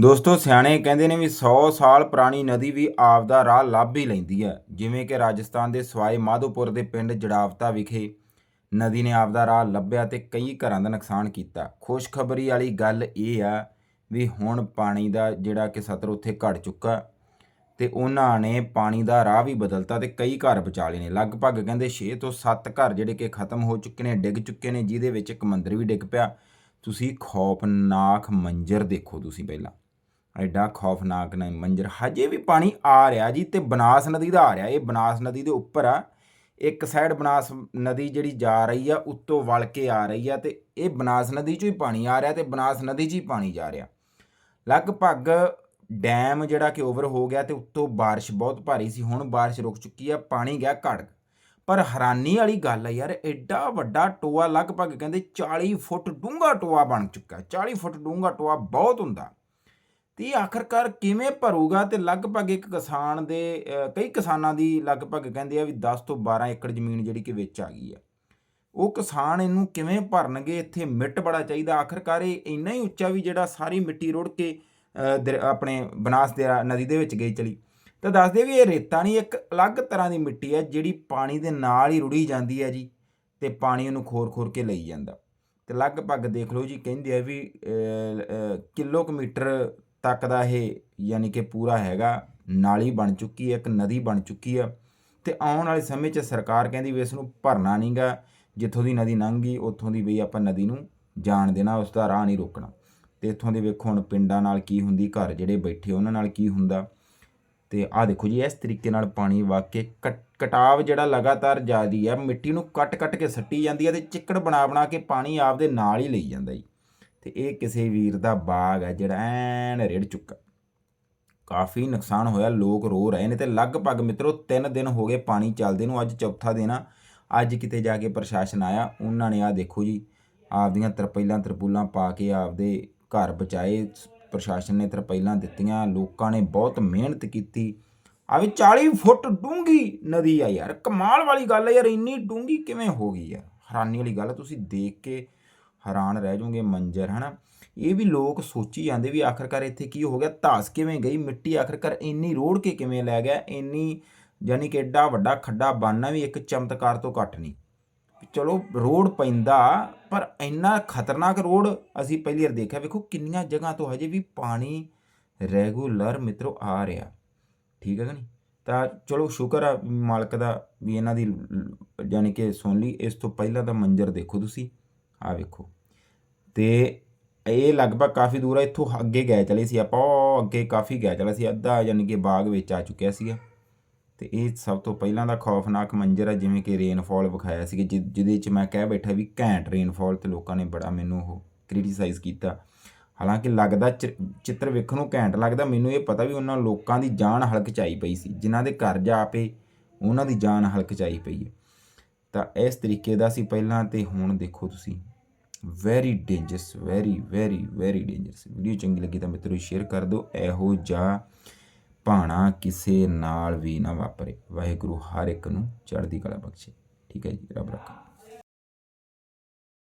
ਦੋਸਤੋ, ਸਿਆਣੇ ਕਹਿੰਦੇ ਨੇ ਵੀ 100 ਸਾਲ ਪੁਰਾਣੀ ਨਦੀ ਵੀ ਆਪਦਾ ਰਾਹ ਲੱਭ ਹੀ ਲੈਂਦੀ ਹੈ। ਜਿਵੇਂ ਕਿ ਰਾਜਸਥਾਨ ਦੇ ਸਵਾਈ ਮਾਧੋਪੁਰ ਦੇ ਪਿੰਡ ਜੜਾਵਤਾ ਵਿਖੇ ਨਦੀ ਨੇ ਆਪਦਾ ਰਾਹ ਲੱਭਿਆ ਤੇ ਕਈ ਘਰਾਂ ਦਾ ਨੁਕਸਾਨ ਕੀਤਾ। ਖੁਸ਼ਖਬਰੀ ਵਾਲੀ ਗੱਲ ਇਹ ਆ ਵੀ ਹੁਣ ਪਾਣੀ ਦਾ ਜਿਹੜਾ ਕਿ ਸਤਰ ਉੱਥੇ ਘਟ ਚੁੱਕਾ ਤੇ ਉਹਨਾਂ ਨੇ ਪਾਣੀ ਦਾ ਰਾਹ ਵੀ ਬਦਲਤਾ ਤੇ ਕਈ ਘਰ ਬਚਾ ਲਏ ਨੇ। ਲਗਭਗ ਕਹਿੰਦੇ 6 ਤੋਂ 7 ਘਰ ਜਿਹੜੇ ਕਿ ਖਤਮ ਹੋ ਚੁੱਕੇ ਨੇ, ਡਿੱਗ ਚੁੱਕੇ ਨੇ, ਜਿਹਦੇ ਵਿੱਚ ਇੱਕ ਮੰਦਿਰ ਵੀ ਡਿੱਗ ਪਿਆ। ਤੁਸੀਂ ਖੌਫਨਾਕ ਮੰਜ਼ਰ ਦੇਖੋ ਤੁਸੀਂ ਪਹਿਲਾਂ। ਐਡਾ ਖੌਫਨਾਕ ਨਾ ਮੰਜ਼ਰ। ਹਜੇ ਵੀ ਪਾਣੀ ਆ ਰਿਹਾ ਜੀ ਤੇ ਬਨਾਸ ਨਦੀ ਦਾ ਆ ਰਿਹਾ। ਇਹ ਬਨਾਸ ਨਦੀ ਦੇ ਉੱਪਰ ਆ। ਇੱਕ ਸਾਈਡ ਬਨਾਸ ਨਦੀ ਜਿਹੜੀ ਜਾ ਰਹੀ ਆ, ਉੱਤੋਂ ਵਲ ਕੇ ਆ ਰਹੀ ਆ ਤੇ ਇਹ ਬਨਾਸ ਨਦੀ ਚੋਂ ਹੀ ਪਾਣੀ ਆ ਰਿਹਾ ਤੇ ਬਨਾਸ ਨਦੀ 'ਚ ਹੀ ਪਾਣੀ ਜਾ ਰਿਹਾ। ਲਗਭਗ ਡੈਮ ਜਿਹੜਾ ਕਿ ਓਵਰ ਹੋ ਗਿਆ ਤੇ ਉੱਤੋਂ ਬਾਰਿਸ਼ ਬਹੁਤ ਭਾਰੀ ਸੀ, ਹੁਣ ਬਾਰਿਸ਼ ਰੁਕ ਚੁੱਕੀ ਆ, ਪਾਣੀ ਗਿਆ ਘੜ ਪਰ ਹੈਰਾਨੀ ਵਾਲੀ ਗੱਲ ਹੈ ਯਾਰ, ਐਡਾ ਵੱਡਾ ਟੋਆ ਲਗਭਗ ਕਹਿੰਦੇ 40 ਫੁੱਟ ਡੂੰਘਾ ਟੋਆ ਬਣ ਚੁੱਕਾ। 40 ਫੁੱਟ ਡੂੰਘਾ ਟੋਆ ਬਹੁਤ ਹੁੰਦਾ। ਤੇ ਇਹ ਆਖਰਕਾਰ ਕਿਵੇਂ ਭਰੂਗਾ? ਤੇ ਲਗਭਗ ਇੱਕ ਕਿਸਾਨ ਦੇ ਕਈ ਕਿਸਾਨਾਂ ਦੀ ਲਗਭਗ ਕਹਿੰਦੇ ਆ ਵੀ 10 ਤੋਂ 12 ਏਕੜ ਜ਼ਮੀਨ ਜਿਹੜੀ ਕਿ ਵਿੱਚ ਆ ਗਈ ਆ। ਉਹ ਕਿਸਾਨ ਇਹਨੂੰ ਕਿਵੇਂ ਭਰਨਗੇ? ਇੱਥੇ ਮਿੱਟ ਬੜਾ ਚਾਹੀਦਾ। ਆਖਰਕਾਰ ਇਹ ਇੰਨਾ ਹੀ ਉੱਚਾ ਵੀ ਜਿਹੜਾ ਸਾਰੀ ਮਿੱਟੀ ਰੋੜ ਕੇ ਦਰ- ਆਪਣੇ ਬਨਾਸ ਦੇ ਨਦੀ ਦੇ ਵਿੱਚ ਗਈ ਚਲੀ। ਤਾਂ ਦੱਸਦੇ ਵੀ ਇਹ ਰੇਤਾ ਨਹੀਂ ਇੱਕ ਅਲੱਗ ਤਰ੍ਹਾਂ ਦੀ ਮਿੱਟੀ ਹੈ ਜਿਹੜੀ ਪਾਣੀ ਦੇ ਨਾਲ ਹੀ ਰੁੜੀ ਜਾਂਦੀ ਹੈ ਜੀ ਤੇ ਪਾਣੀ ਉਹਨੂੰ ਖੋਰ-ਖੋਰ ਕੇ ਲਈ ਜਾਂਦਾ। ਤੇ ਲਗਭਗ ਦੇਖ ਲਓ ਜੀ ਕਹਿੰਦੇ ਆ ਵੀ ਅ, ਕੁ ਮੀਟਰ ਤੱਕ ਦਾ ਇਹ ਯਾਨੀ ਕਿ ਪੂਰਾ ਹੈਗਾ, ਨਾਲੀ ਬਣ ਚੁੱਕੀ ਹੈ, ਇੱਕ ਨਦੀ ਬਣ ਚੁੱਕੀ ਹੈ ਤੇ ਆਉਣ ਵਾਲੇ ਸਮੇਂ 'ਚ ਸਰਕਾਰ ਕਹਿੰਦੀ ਵੀ ਇਸ ਨੂੰ ਭਰਨਾ ਨਹੀਂਗਾ, ਜਿੱਥੋਂ ਦੀ ਨਦੀ ਲੰਘੀ ਉੱਥੋਂ ਦੀ ਵੀ ਆਪਾਂ ਨਦੀ ਨੂੰ ਜਾਣ ਦੇਣਾ, ਉਸ ਦਾ ਰਾਹ ਨਹੀਂ ਰੋਕਣਾ। ਤੇ ਇੱਥੋਂ ਦੇ ਵੇਖੋ ਹੁਣ ਪਿੰਡਾਂ ਨਾਲ ਕੀ ਹੁੰਦੀ, ਘਰ ਜਿਹੜੇ ਬੈਠੇ ਉਹਨਾਂ ਨਾਲ ਕੀ ਹੁੰਦਾ। ਤੇ ਆਹ ਦੇਖੋ ਜੀ, ਇਸ ਤਰੀਕੇ ਨਾਲ ਪਾਣੀ ਵਾਕੇ ਕਟਾਵ ਜਿਹੜਾ ਲਗਾਤਾਰ ਜਾਰੀ ਹੈ ਮਿੱਟੀ ਨੂੰ ਕੱਟ-ਕੱਟ ਕੇ ਸੱਟੀ ਜਾਂਦੀ ਹੈ ਤੇ ਚਿੱਕੜ ਬਣਾ-ਬਣਾ ਕੇ ਪਾਣੀ ਆਪਦੇ ਨਾਲ ਹੀ ਲਈ ਜਾਂਦਾ ਜੀ। ਤੇ ਇਹ ਕਿਸੇ ਵੀਰ ਦਾ ਬਾਗ ਹੈ ਜਿਹੜਾ ਐਨ ਰਿੜ ਚੁੱਕਾ। ਕਾਫੀ ਨੁਕਸਾਨ ਹੋਇਆ ਲੋਕ ਰੋ ਰਹੇ ਨੇ ਤੇ ਲਗਭਗ ਮਿੱਤਰੋ 3 ਦਿਨ ਹੋ ਗਏ ਪਾਣੀ ਚੱਲਦੇ ਨੂੰ ਅੱਜ ਚੌਥਾ ਦਿਨ ਆ। ਅੱਜ ਕਿਤੇ ਜਾ ਕੇ ਪ੍ਰਸ਼ਾਸਨ ਆਇਆ ਉਹਨਾਂ ਨੇ ਆ ਦੇਖੋ ਜੀ ਆਪਦੀਆਂ ਤਰਪੈਲਾਂ ਤਰਪੂਲਾਂ ਪਾ ਕੇ ਆਪਦੇ ਘਰ ਬਚਾਏ ਪ੍ਰਸ਼ਾਸਨ ਨੇ ਤਰਪੈਲਾਂ ਦਿੱਤੀਆਂ ਲੋਕਾਂ ਨੇ ਬਹੁਤ ਮਿਹਨਤ ਕੀਤੀ। ਆ ਵੀ 40 ਫੁੱਟ ਡੂੰਘੀ ਨਦੀ ਆ ਯਾਰ ਕਮਾਲ ਵਾਲੀ ਗੱਲ ਹੈ ਯਾਰ ਇੰਨੀ ਡੂੰਘੀ ਕਿਵੇਂ ਹੋ ਗਈ ਯਾਰ ਹੈਰਾਨੀ ਵਾਲੀ ਗੱਲ ਆ, ਤੁਸੀਂ ਦੇਖ ਕੇ ਹੈਰਾਨ ਰਹਿ ਜਾਓਗੇ, ਮੰਜ਼ਰ, ਹਨਾ? ਇਹ ਵੀ ਲੋਕ ਸੋਚੀ ਜਾਂਦੇ ਵੀ ਆਖਰਕਾਰ ਇੱਥੇ ਕੀ ਹੋ ਗਿਆ? ਧਾਸ ਕਿਵੇਂ ਗਈ? ਮਿੱਟੀ ਆਖਰਕਾਰ ਇੰਨੀ ਰੋੜ ਕੇ ਕਿਵੇਂ ਲੈ ਗਿਆ? ਇੰਨੀ ਯਾਨੀ ਕਿ ਐਡਾ ਵੱਡਾ ਖੱਡਾ ਬਣਨਾ ਵੀ ਇੱਕ ਚਮਤਕਾਰ ਤੋਂ ਘੱਟ ਨਹੀਂ। ਚਲੋ ਰੋਡ ਪੈਂਦਾ, ਪਰ ਇੰਨਾ ਖਤਰਨਾਕ ਰੋਡ ਅਸੀਂ ਪਹਿਲੀ ਵਾਰ ਦੇਖਿਆ। ਵੇਖੋ ਕਿੰਨੀਆਂ ਜਗ੍ਹਾ ਤੋਂ ਹਜੇ ਵੀ ਪਾਣੀ ਰੈਗੂਲਰ ਮਿੱਤਰੋ ਆ ਰਿਹਾ। ਠੀਕ ਹੈ ਕਿ ਨਹੀਂ? ਤਾਂ ਚਲੋ, ਸ਼ੁਕਰ ਆ ਮਾਲਕ ਦਾ ਵੀ ਇਹਨਾਂ ਦੀ ਲ- ਯਾਨੀ ਕਿ ਸੁਣ ਲਈ। ਇਸ ਤੋਂ ਪਹਿਲਾਂ ਦਾ ਮੰਜ਼ਰ ਦੇਖੋ ਤੁਸੀਂ। ਆ ਵੇਖੋ। ਤੇ ਇਹ ਲਗਭਗ ਕਾਫੀ ਦੂਰ ਆ, ਇੱਥੋਂ ਅੱਗੇ ਗਏ ਚਲੇ ਸੀ ਆਪਾਂ, ਉਹ ਅੱਗੇ ਕਾਫੀ ਗਏ ਚਲੇ ਸੀ, ਅੱਧਾ ਯਾਨੀ ਕਿ ਬਾਗ ਵਿੱਚ ਆ ਚੁੱਕਿਆ ਸੀਗਾ। ਤੇ ਇਹ ਸਭ ਤੋਂ ਪਹਿਲਾਂ ਦਾ ਖੌਫਨਾਕ ਮੰਜ਼ਰ ਆ, ਜਿਵੇਂ ਕਿ ਰੇਨਫਾਲ ਵਿਖਾਇਆ ਸੀ ਕਿ ਜਿਹਦੇ ਚ ਮੈਂ ਕਹਿ ਬੈਠਾ ਵੀ ਘੈਂਟ ਰੇਨਫਾਲ ਤੇ ਲੋਕਾਂ ਨੇ ਬੜਾ ਮੈਨੂੰ ਉਹ ਕ੍ਰਿਟਿਸਾਈਜ਼ ਕੀਤਾ। ਹਾਲਾਂਕਿ ਲੱਗਦਾ ਚਿ- ਚਿੱਤਰ ਵੇਖਣ ਨੂੰ ਘੈਂਟ ਲੱਗਦਾ, ਮੈਨੂੰ ਇਹ ਪਤਾ ਵੀ ਉਹਨਾਂ ਲੋਕਾਂ ਦੀ ਜਾਨ ਹਲਕ ਚ ਆਈ ਪਈ ਸੀ, ਜਿਨ੍ਹਾਂ ਦੇ ਘਰ ਜਾ ਪਏ ਉਹਨਾਂ ਦੀ ਜਾਨ ਹਲਕ ਚ ਆਈ ਪਈ ਹੈ। ਤਾਂ ਇਸ ਤਰੀਕੇ ਦਾ ਸੀ ਪਹਿਲਾਂ ਤੇ ਹੁਣ ਦੇਖੋ ਤੁਸੀਂ। Very dangerous very very very dangerous video ਚੰਗੀ ਲੱਗੀ ਤਾਂ ਮਿੱਤਰੋ ਸ਼ੇਅਰ ਕਰ ਦਿਓ। ਇਹੋ ਜਿਹਾ ਭਾਣਾ ਕਿਸੇ ਨਾਲ ਵੀ ਨਾ ਵਾਪਰੇ। ਵਾਹਿਗੁਰੂ ਹਰ ਇੱਕ ਨੂੰ ਚੜ੍ਹਦੀ ਕਲਾ ਬਖਸ਼ੇ। ਠੀਕ ਹੈ ਜੀ, ਰੱਬ ਰੱਖਾ।